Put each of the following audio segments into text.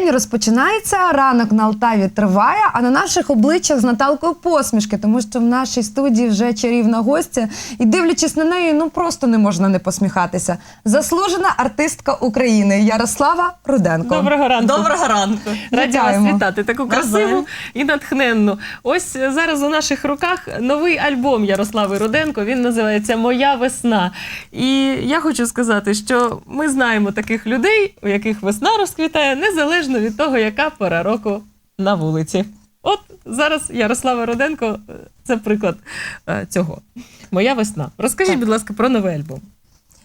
День розпочинається, ранок на Алтаві триває, а на наших обличчях з Наталкою посмішки, тому що в нашій студії вже чарівна гостя, і дивлячись на неї, ну просто не можна не посміхатися. Заслужена артистка України Ярослава Руденко. Доброго ранку. Доброго ранку. Раді Вітаємо. вас вітати. Таку красиву і натхненну. Ось зараз у наших руках новий альбом Ярослави Руденко. Він називається Моя весна. І я хочу сказати, що ми знаємо таких людей, у яких весна розквітає, незалежно від того, яка пора року на вулиці. От зараз Ярослава Руденко е, це приклад е, цього. Моя весна. Розкажіть, будь ласка, про новий альбом.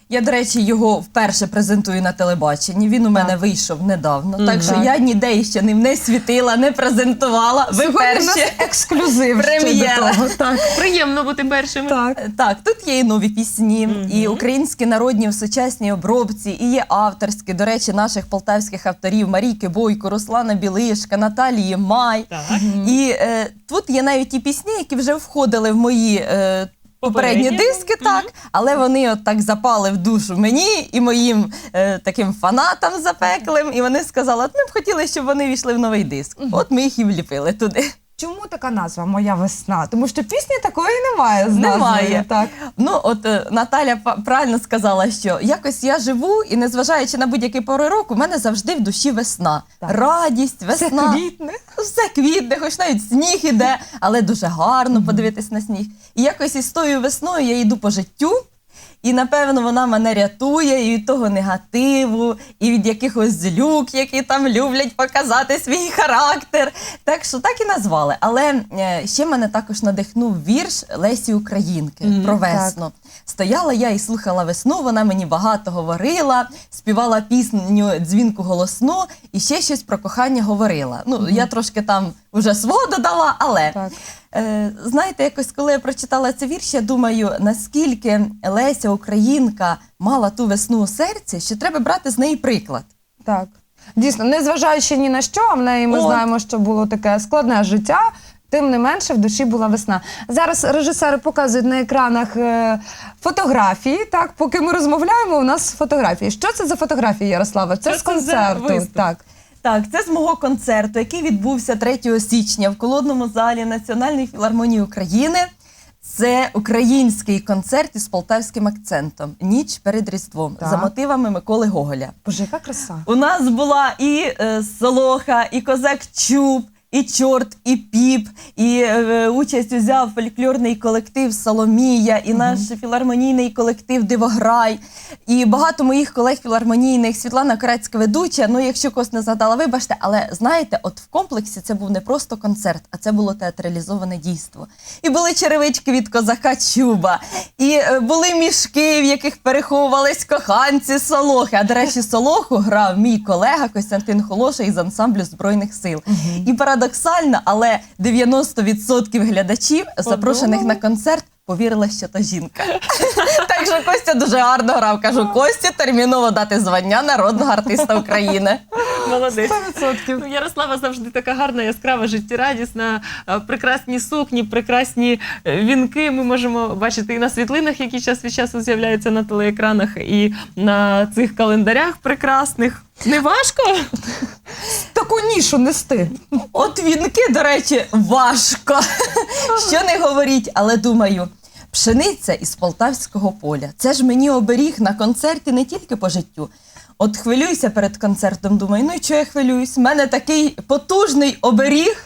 Я, до речі, його вперше презентую на телебаченні. Він у мене вийшов недавно. Так що я ніде ще ним не світила, не презентувала. Ви перші. ексклюзив Прем'єра. Так. Приємно бути першими. так. Так, тут є і нові пісні, і українські народні в сучасній обробці, і є авторські, до речі, наших полтавських авторів Марійки Бойко, Руслана Білишка, Наталії Май. Так. І е, тут є навіть ті пісні, які вже входили в мої е, попередні диски, так, але вони от так запали в душу мені і моїм е, таким фанатам запеклим. І вони сказали, от ми б хотіли, щоб вони війшли в новий диск. От ми їх і вліпили туди. Чому така назва Моя весна? Тому що пісні такої немає з Немає. назвою. Так. Ну, от е, Наталя правильно сказала, що якось я живу, і незважаючи на будь-які пори року, в мене завжди в душі весна. Так. Радість, Це весна. квітне. Все квітне, хоч навіть сніг іде, але дуже гарно подивитись на сніг. І якось із тою весною я йду по життю. І напевно вона мене рятує і від того негативу, і від якихось злюк, які там люблять показати свій характер. Так що так і назвали. Але е, ще мене також надихнув вірш Лесі Українки Мгм, про весну. Стояла я і слухала весну, вона мені багато говорила, співала пісню дзвінку голосну і ще щось про кохання говорила. Ну, я трошки там вже свого додала, але Так. Е, знаєте, якось коли я прочитала цей вірш, я думаю, наскільки Леся Українка мала ту весну у серці, що треба брати з неї приклад. Так. Дійсно, незважаючи ні на що, а в неї ми От. знаємо, що було таке складне життя. Тим не менше, в душі була весна. Зараз режисери показують на екранах е, фотографії. Так, поки ми розмовляємо, у нас фотографії. Що це за фотографії, Ярослава? Це Що з концерту. виступ? Так. Так, це з мого концерту, який відбувся 3 січня в колодному залі Національної філармонії України. Це український концерт із полтавським акцентом. Ніч перед Різдвом Так. за мотивами Миколи Гоголя. Боже, яка краса. У нас була і е, Солоха, і Козак Чуб, і Чорт, і Піп, і е, участь узяв фольклорний колектив Соломія, і наш філармонійний колектив Дивограй, і багато моїх колег філармонійних, Світлана Корецька ведуча. Ну, якщо когось не згадала, вибачте, але знаєте, от в комплексі це був не просто концерт, а це було театралізоване дійство. І були черевички від козака Чуба, і е, були мішки, в яких переховувались коханці Солохи. А до речі, Солоху грав мій колега Костянтин Холоша із ансамблю Збройних сил. І парадоксально, але 90% глядачів, запрошених на концерт, повірили, що то жінка. Так що Костя дуже гарно грав. Кажу, Кості терміново дати звання народного артиста України. Молодець. 100%. Ну, Ярослава завжди така гарна, яскрава, життєрадісна, е, прекрасні сукні, прекрасні е, вінки. Ми можемо бачити і на світлинах, які час від часу з'являються на телеекранах, і на цих календарях прекрасних. Не важко? Таку нішу нести. От вінки, до речі, важко. Що не говоріть, але думаю. Пшениця із полтавського поля. Це ж мені оберіг на концерті не тільки по життю. От хвилююся перед концертом. Думаю, ну і чого я хвилююсь? У мене такий потужний оберіг.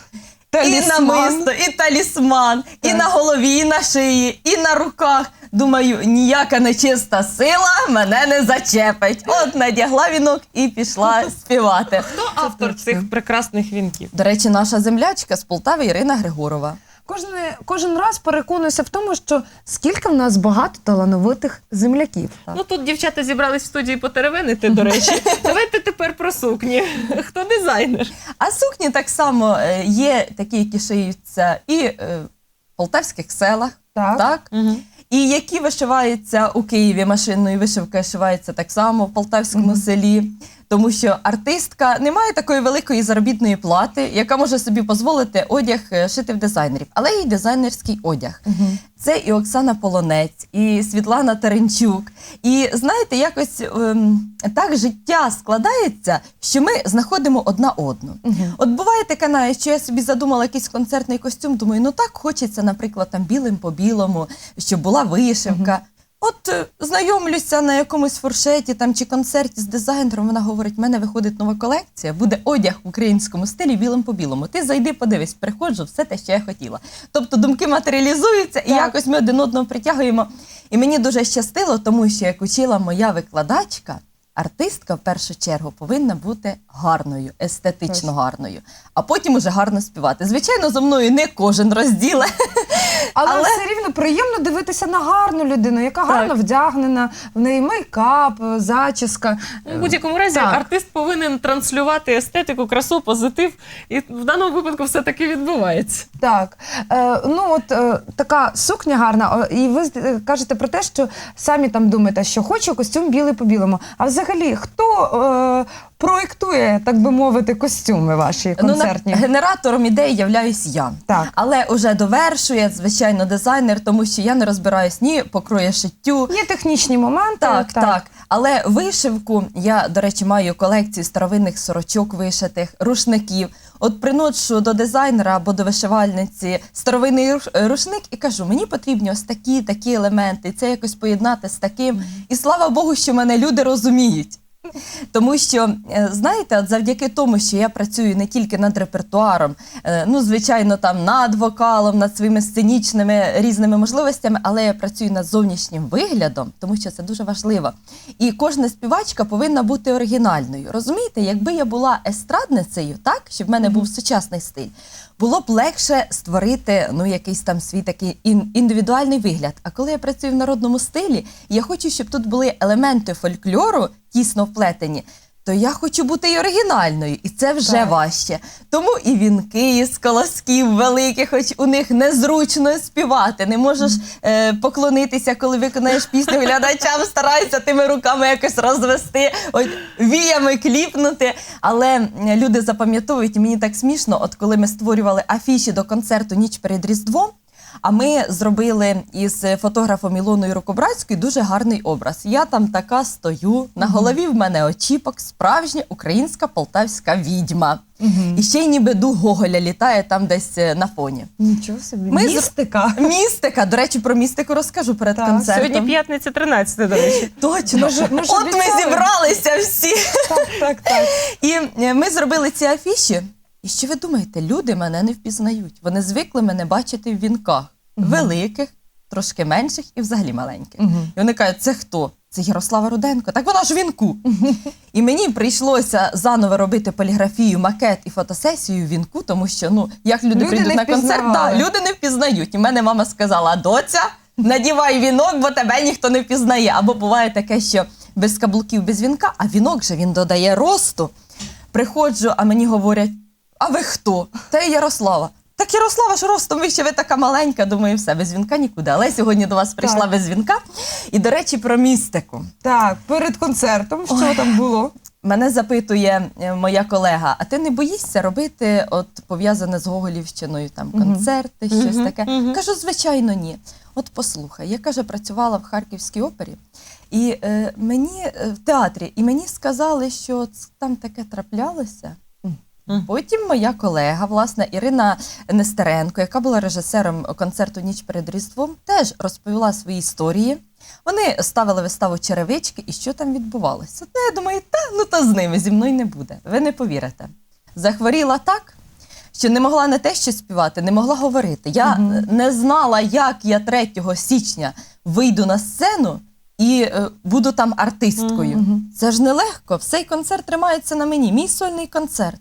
І Талісман. намисто, і талісман, і на голові, і на шиї, і на руках. Думаю, ніяка нечиста сила мене не зачепить. От надягла вінок і пішла співати. Хто автор цих прекрасних вінків? До речі, наша землячка з Полтави Ірина Григорова. Кожен, кожен раз переконуюся в тому, що скільки в нас багато талановитих земляків. Так. Ну тут дівчата зібрались в студії потеревенити, до речі. Давайте тепер про сукні. Хто дизайнер? А сукні так само е, є такі, які шиються і е, в полтавських селах, Так. так? і які вишиваються у Києві машинною вишивкою шиваються так само в полтавському селі. Тому що артистка не має такої великої заробітної плати, яка може собі дозволити одяг е, шити в дизайнерів, але й дизайнерський одяг. Це і Оксана Полонець, і Світлана Теренчук. І знаєте, якось ем, так життя складається, що ми знаходимо одна одну. От буває таке, навіть, що я собі задумала якийсь концертний костюм, думаю, ну так хочеться, наприклад, там білим по білому, щоб була вишивка. От е, знайомлюся на якомусь фуршеті там чи концерті з дизайнером. Вона говорить: в мене виходить нова колекція, буде одяг в українському стилі білим по білому. Ти зайди, подивись, приходжу, все те, що я хотіла. Тобто думки матеріалізуються, і Так. якось ми один одного притягуємо. І мені дуже щастило, тому що як учила моя викладачка. Артистка в першу чергу повинна бути гарною, естетично гарною, а потім уже гарно співати. Звичайно, зо мною не кожен розділе. Але, Але- все рівно приємно дивитися на гарну людину, яка гарно вдягнена, в неї мейкап, зачіска. Ну, В будь-якому разі Так. артист повинен транслювати естетику, красу, позитив, і в даному випадку все таки відбувається. Так, е, ну от е, така сукня гарна, о, і ви е, кажете про те, що самі там думаєте, що хочу костюм білий по білому. А взагалі, хто е, проєктує, так би мовити, костюми ваші концертні? Ну, на- генератором ідеї являюсь я. Так. Але вже довершує, звичайно, дизайнер, тому що я не розбираюсь ні по кроєшиттю. Є технічні моменти. Так, так, Але вишивку я, до речі, маю колекцію старовинних сорочок вишитих, рушників. От приношу до дизайнера або до вишивальниці старовинний руш- рушник і кажу: мені потрібні ось такі, такі елементи, це якось поєднати з таким. І слава Богу, що мене люди розуміють. Тому що, е, знаєте, от завдяки тому, що я працюю не тільки над репертуаром, е, ну, звичайно, там над вокалом, над своїми сценічними різними можливостями, але я працюю над зовнішнім виглядом, тому що це дуже важливо. І кожна співачка повинна бути оригінальною. Розумієте, якби я була естрадницею, так, щоб в мене був сучасний стиль, було б легше створити ну, якийсь там свій такий ін- індивідуальний вигляд. А коли я працюю в народному стилі, я хочу, щоб тут були елементи фольклору тісно вплетені. То я хочу бути і оригінальною, і це вже Так. важче. Тому і вінки із колосків великих, хоч у них незручно співати. Не можеш е, поклонитися, коли виконаєш пісню глядачам, старайся тими руками якось розвести, от, віями кліпнути. Але люди запам'ятовують, і мені так смішно, от коли ми створювали афіші до концерту Ніч перед Різдвом. А ми зробили із фотографом Ілоною Рукобратською дуже гарний образ. Я там така стою, на голові в мене очіпок, справжня українська полтавська відьма. І ще й ніби дух Гоголя літає там десь е, на фоні. Нічого собі. Ми з- Містика. Містика, до речі, про містику розкажу перед Так, концертом. Сьогодні п'ятниця 13, до речі. Точно. Ми ж- ми ж От ми зібралися всі. Так, так, так. І е, ми зробили ці афіші. І що ви думаєте, люди мене не впізнають. Вони звикли мене бачити в вінках великих, трошки менших і взагалі маленьких. Мгм. І вони кажуть, це хто? Це Ярослава Руденко. Так вона ж вінку. І мені прийшлося заново робити поліграфію, макет і фотосесію вінку, тому що ну як люди, Люди прийдуть на концерт, да, люди не впізнають. І мене мама сказала: доця, надівай вінок, бо тебе ніхто не впізнає. Або буває таке, що без каблуків, без вінка, а вінок же він додає росту. Приходжу, а мені говорять: а ви хто? Та я Ярослава. Так Ярослава ж ростом вище, ви така маленька. Думаю, все, без вінка нікуди. Але сьогодні до вас прийшла Так. без вінка. І, до речі, про містику. Так, перед концертом, що Ой. там було? Мене запитує е, моя колега: а ти не боїшся робити от пов'язане з Гоголівщиною там Мгм. концерти, щось Мгм, таке? мгм. Кажу, звичайно, ні. От послухай, я каже, працювала в Харківській опері, і е, мені е, в театрі, і мені сказали, що ц- там таке траплялося. Потім моя колега, власне, Ірина Нестеренко, яка була режисером концерту Ніч перед Різдвом, теж розповіла свої історії. Вони ставили виставу черевички, і що там відбувалося? Ну, я думаю, та ну то з ними зі мною не буде. Ви не повірите. Захворіла так, що не могла не те, що співати, не могла говорити. Я е, не знала, як я 3 січня вийду на сцену і е, буду там артисткою. Мгм. Це ж нелегко. Всей концерт тримається на мені. Мій сольний концерт.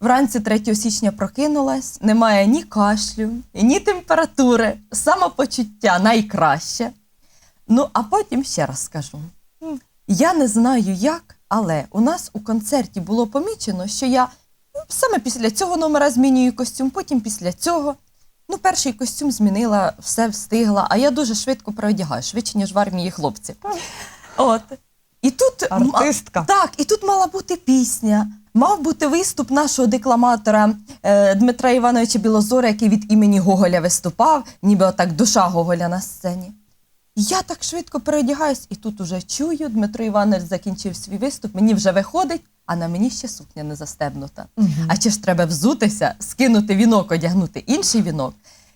Вранці 3 січня прокинулась, немає ні кашлю, ні температури, самопочуття найкраще. Ну, а потім ще раз скажу. Я не знаю як, але у нас у концерті було помічено, що я ну, саме після цього номера змінюю костюм, потім після цього. Ну, перший костюм змінила, все встигла, а я дуже швидко переодягаю, швидше, ніж в армії хлопці. От. І тут Артистка. так, і тут мала бути пісня. Мав бути виступ нашого декламатора е, Дмитра Івановича Білозора, який від імені Гоголя виступав, ніби отак душа Гоголя на сцені. Я так швидко переодягаюсь, і тут уже чую, Дмитро Іванович закінчив свій виступ, мені вже виходить, а на мені ще сукня не застебнута. А чи ж треба взутися, скинути вінок, одягнути інший вінок?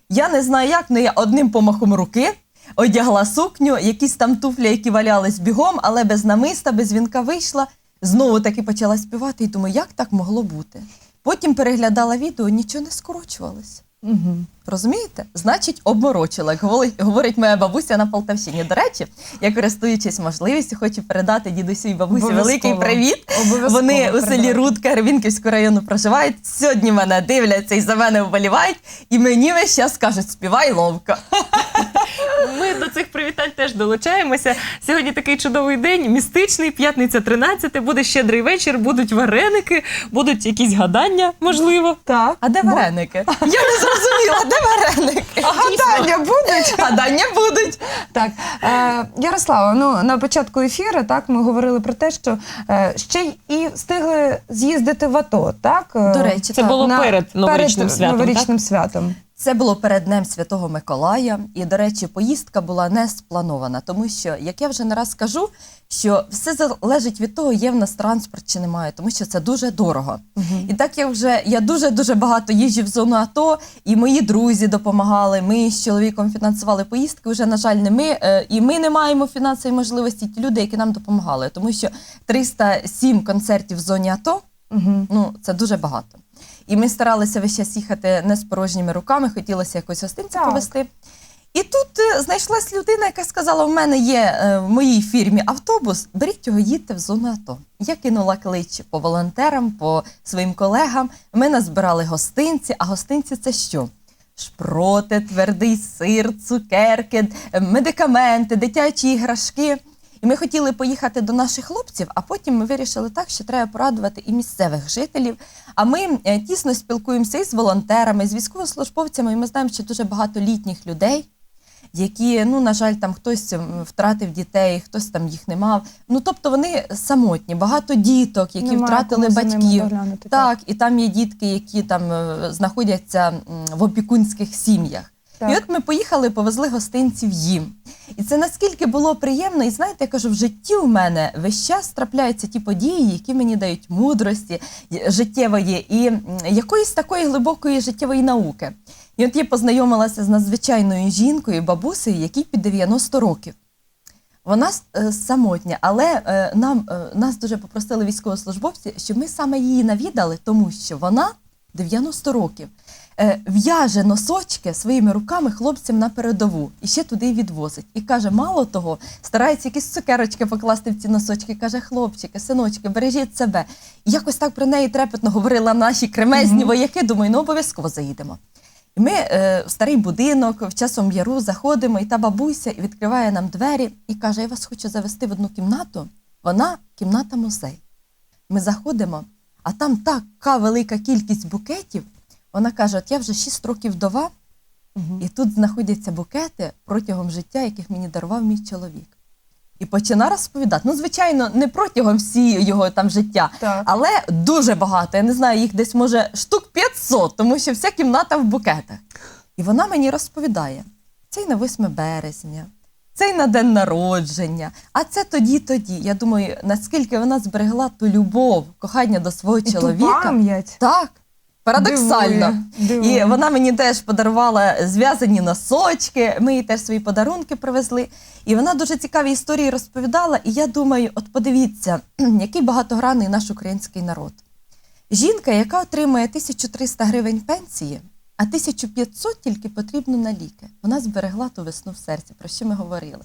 Я не знаю як, але я одним помахом руки одягла сукню, якісь там туфлі, які валялись бігом, але без намиста, без вінка вийшла. Знову таки почала співати і думаю, як так могло бути. Потім переглядала відео, нічого не скорочувалося. Угу. Розумієте? Значить, обморочила, як говорить, говорить моя бабуся на Полтавщині. До речі, я користуючись можливістю, хочу передати дідусю і бабусі великий привіт. Обов'язково Вони у селі. Рудка Гребінківського району проживають. Сьогодні мене дивляться і за мене вболівають. І мені весь час кажуть, співай ловко. Ми до цих привітань теж долучаємося. Сьогодні такий чудовий день, містичний, п'ятниця 13, буде щедрий вечір, будуть вареники, будуть якісь гадання, можливо. Так. А де вареники? Я не зрозуміла, де вареники? А гадання будуть? Гадання будуть. Так, е, Ярослава, ну на початку ефіру так ми говорили про те, що е, ще й і встигли з'їздити в АТО, так? Е, До речі, Це так. було на- перед новорічним перед святом. новорічним святом. Це було перед Днем Святого Миколая, і, до речі, поїздка була не спланована, тому що, як я вже не раз кажу, що все залежить від того, є в нас транспорт чи немає, тому що це дуже дорого. І так я вже я дуже дуже багато їжджу в зону АТО, і мої друзі допомагали. Ми з чоловіком фінансували поїздки. Вже на жаль, не ми е, і ми не маємо фінансової можливості. Ті люди, які нам допомагали, тому що 307 концертів в зоні АТО. Угу. Ну, це дуже багато. І ми старалися весь час їхати не з порожніми руками, хотілося якось гостинця Так. повести. І тут е, знайшлась людина, яка сказала: у мене є е, в моїй фірмі автобус, беріть його, їдьте в зону АТО. Я кинула клич по волонтерам, по своїм колегам. Ми назбирали гостинці, а гостинці це що? Шпроти, твердий сир, цукерки, е, медикаменти, дитячі іграшки. І ми хотіли поїхати до наших хлопців, а потім ми вирішили так, що треба порадувати і місцевих жителів. А ми е, тісно спілкуємося і з волонтерами, і з військовослужбовцями, і ми знаємо, що дуже багато літніх людей, які, ну, на жаль, там хтось втратив дітей, хтось там їх не мав. Ну, тобто вони самотні, багато діток, які Немає втратили батьків. доглянути, Так, і там є дітки, які там е, знаходяться в опікунських сім'ях. Так. І от ми поїхали, повезли гостинців їм. І це наскільки було приємно, і знаєте, я кажу, в житті у мене весь час трапляються ті події, які мені дають мудрості життєвої і якоїсь такої глибокої життєвої науки. І от я познайомилася з надзвичайною жінкою, бабусею, якій під 90 років. Вона е, самотня, але е, нам е, нас дуже попросили військовослужбовці, щоб ми саме її навідали, тому що вона 90 років в'яже носочки своїми руками хлопцям на передову і ще туди й відвозить. І каже, мало того, старається якісь цукерочки покласти в ці носочки. Каже, хлопчики, синочки, бережіть себе. І якось так про неї трепетно говорила наші кремезні Мгм. вояки. Думаю, ну обов'язково заїдемо. І ми е, в старий будинок в часом яру заходимо, і та бабуся і відкриває нам двері і каже: Я вас хочу завести в одну кімнату. Вона кімната музей. Ми заходимо, а там така велика кількість букетів. Вона каже: От я вже 6 років вдова, Мгм. і тут знаходяться букети протягом життя, яких мені дарував мій чоловік. І почина розповідати. Ну, звичайно, не протягом всі його там життя, Так. але дуже багато. Я не знаю, їх десь може штук 500, тому що вся кімната в букетах. І вона мені розповідає: цей на 8 березня, цей на день народження, а це тоді, тоді. Я думаю, наскільки вона зберегла ту любов, кохання до свого І ту чоловіка. пам'ять. Так, парадоксально. Дивує, дивує. І вона мені теж подарувала зв'язані носочки. Ми їй теж свої подарунки привезли. І вона дуже цікаві історії розповідала. І я думаю, от подивіться, який багатогранний наш український народ. Жінка, яка отримує 1300 гривень пенсії, а 1500 тільки потрібно на ліки. Вона зберегла ту весну в серці, про що ми говорили.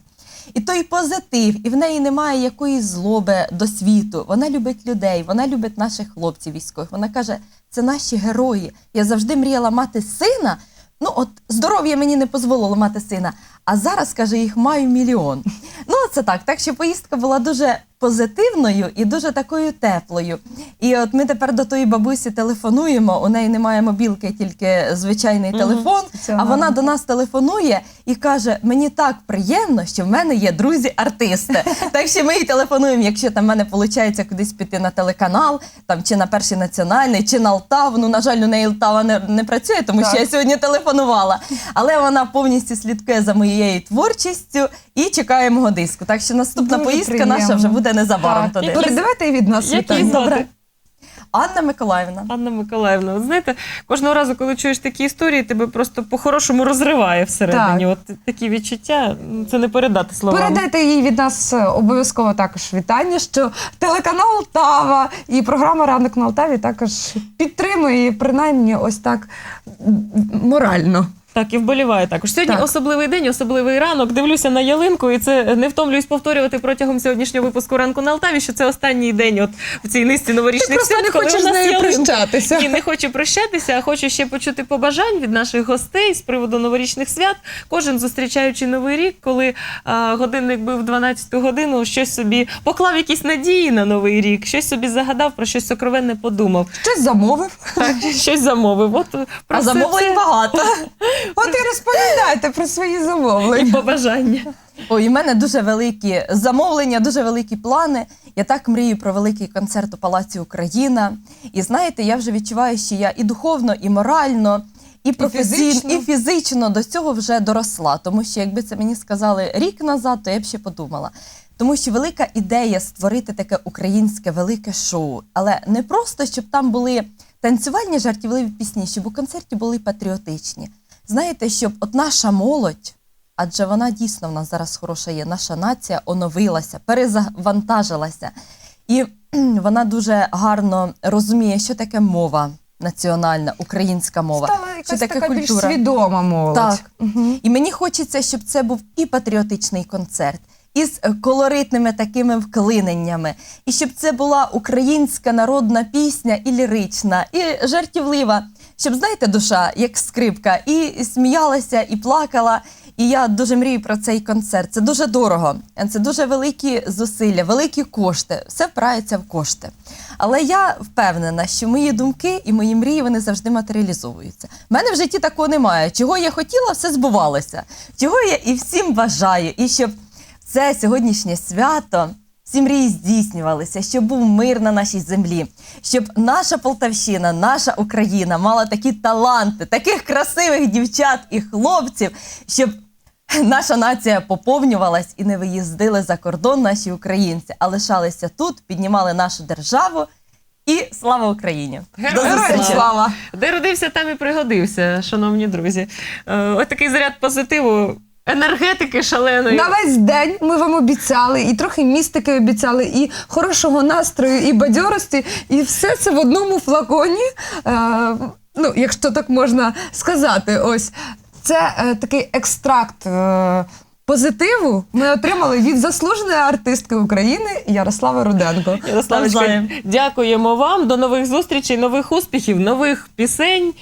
І той позитив, і в неї немає якоїсь злоби до світу. Вона любить людей, вона любить наших хлопців військових. Вона каже, це наші герої. Я завжди мріяла мати сина. Ну, от здоров'я мені не дозволило мати сина. А зараз каже, їх маю мільйон. Ну, це так. Так що поїздка була дуже позитивною і дуже такою теплою. І от ми тепер до тої бабусі телефонуємо. У неї немає мобілки, тільки звичайний Мгм. телефон. А вона до нас телефонує і каже: мені так приємно, що в мене є друзі-артисти. Так що ми їй телефонуємо, якщо там в мене виходить кудись піти на телеканал, там чи на перший національний, чи на Алтаву. Ну, на жаль, у неї Алтава не, не працює, тому Так. що я сьогодні телефонувала. Але вона повністю слідкує за моєю творчістю і чекає мого диску. Так що наступна Дуже поїздка приємно. наша вже буде незабаром Так. туди. Передавайте і від нас вітання. звати? Анна Миколаївна. Анна Миколаївна, от знаєте, кожного разу, коли чуєш такі історії, тебе просто по-хорошому розриває всередині. От такі відчуття, це не передати словами. Передайте їй від нас е, обов'язково також вітання, що телеканал Тава і програма Ранок на Алтаві також підтримує її, принаймні ось так морально. Так, і вболіває також. Сьогодні Так. особливий день, особливий ранок. Дивлюся на ялинку, і це не втомлююсь повторювати протягом сьогоднішнього випуску ранку на Алтаві, що це останній день от в цій низці новорічних просто свят. не хочеш з нею прощатися. Ні, не хочу прощатися, а хочу ще почути побажань від наших гостей з приводу новорічних свят. Кожен зустрічаючи новий рік, коли а, годинник бив 12 годину, щось собі поклав якісь надії на новий рік, щось собі загадав, про щось сокровенне подумав, Щось замовив. так, щось замовив. От про А замовлень це багато. От і розповідайте про свої і замовлення. побажання. Ой, у мене дуже великі замовлення, дуже великі плани. Я так мрію про великий концерт у Палаці Україна. І знаєте, я вже відчуваю, що я і духовно, і морально, і професійно, фізично. і фізично до цього вже доросла. Тому що якби це мені сказали рік назад, то я б ще подумала. Тому що велика ідея створити таке українське велике шоу, але не просто щоб там були танцювальні жартівливі пісні, щоб у концерті були патріотичні. Знаєте, щоб от наша молодь, адже вона дійсно в нас зараз хороша є. Наша нація оновилася, перезавантажилася. І вона дуже гарно розуміє, що таке мова національна, українська мова. Стала що таке така більш культура. свідома молодь. Так. Угу. І мені хочеться, щоб це був і патріотичний концерт, і з е, колоритними такими вклиненнями, і щоб це була українська народна пісня, і лірична, і жартівлива. Щоб, знаєте, душа, як скрипка, і сміялася, і плакала. І я дуже мрію про цей концерт. Це дуже дорого, це дуже великі зусилля, великі кошти. Все впирається в кошти. Але я впевнена, що мої думки і мої мрії вони завжди матеріалізовуються. У мене в житті такого немає. Чого я хотіла, все збувалося. Чого я і всім бажаю. І щоб це сьогоднішнє свято. Всі мрії здійснювалися, щоб був мир на нашій землі, щоб наша Полтавщина, наша Україна мала такі таланти, таких красивих дівчат і хлопців, щоб наша нація поповнювалась і не виїздили за кордон наші українці, а лишалися тут, піднімали нашу державу. І слава Україні! Героям слава! Де родився, там і пригодився, шановні друзі. Е, Ось такий заряд позитиву, енергетики шаленої. На весь день ми вам обіцяли, і трохи містики обіцяли, і хорошого настрою, і бадьорості, і все це в одному флаконі. Е, ну, якщо так можна сказати, ось це е, такий екстракт. Е, Позитиву ми отримали від заслуженої артистки України Ярослави Руденко. Ярославочка, дякуємо вам. До нових зустрічей, нових успіхів, нових пісень.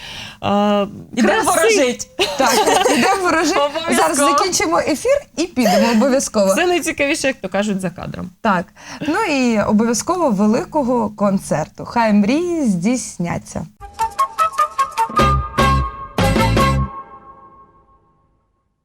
Ідемо ворожить! Так, ідемо. Обов'язково. Зараз закінчимо ефір і підемо обов'язково. Все найцікавіше, як то кажуть, за кадром. Так, ну і обов'язково великого концерту. Хай мрії здійсняться.